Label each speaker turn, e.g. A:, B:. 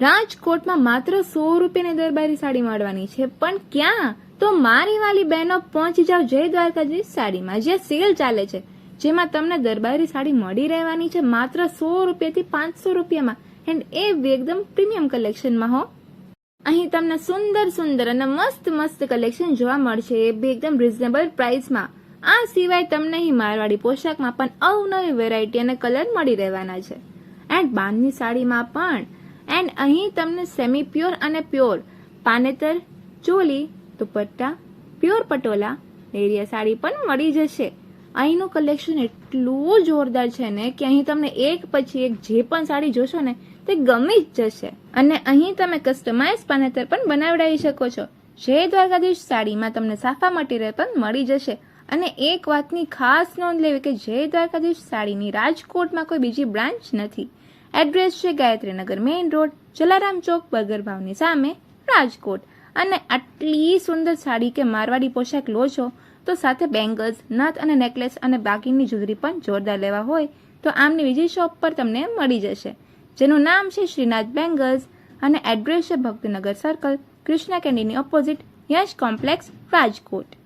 A: રાજકોટમાં માત્ર સો રૂપિયાની દરબારી સાડી મળવાની છે. પણ ક્યાં? તો મારી વાલી બહેનો પહોંચી જાવ જય દ્વારકાજી સાડીમાં. જે સેલ ચાલે છે. જેમાં તમને દરબારી સાડી મળી રહેવાની છે માત્ર સો રૂપિયાથી પાંચસો રૂપિયામાં. એન્ડ એ એકદમ પ્રીમિયમ કલેક્શનમાં હો. અહીં તમને સુંદર સુંદર અને મસ્ત મસ્ત કલેક્શન જોવા મળશે. એ બી એકદમ રિઝનેબલ પ્રાઇસમાં આ સિવાય તમને અહીં મારવાડી પોશાકમાં પણ અવનવી વેરાયટી અને કલર મળી રહેવાના છે. એન્ડ બાંધની સાડીમાં પણ એન્ડ અહીં તમને સેમી પ્યોર અને પ્યોર પાનેતર, ચોલી, દુપટ્ટા પ્યોર પટોલા એરિયા સાડી પણ મળી જશે. અહીંનું કલેક્શન એટલું જોરદાર છે ને કે અહીં તમને એક પછી એક જે પણ સાડી જોશો ને, તે ગમી જ જશે. અને અહીં તમે કસ્ટમાઇઝ પાનેતર પણ બનાવડાવી શકો છો. જય દ્વારકાધીશ, સાડીમાં તમને સાફા મટીરિયલ પણ મળી જશે. અને એક વાતની ખાસ નોંધ લેવી કે જય દ્વારકાધીશ, સાડીની રાજકોટમાં કોઈ બીજી બ્રાન્ચ નથી. એડ્રેસ છે Gayatrinagar main road, Jalaram chowk burger ભાવની સામે, રાજકોટ. અને આટલી સુંદર સાડી કે મારવાડી પોશાક લો છો, તો સાથે બેંગલ્સ નથ અને નેકલેસ અને બાકીની જુદરી પણ જોરદાર લેવા હોય, તો આમની બીજી શોપ પર તમને મળી જશે. જેનું નામ છે શ્રીનાથ બેંગલ્સ અને એડ્રેસ છે ભક્તિનગર સર્કલ કૃષ્ણા કેન્ડીની ઓપોઝિટ યશ કોમ્પ્લેક્સ રાજકોટ.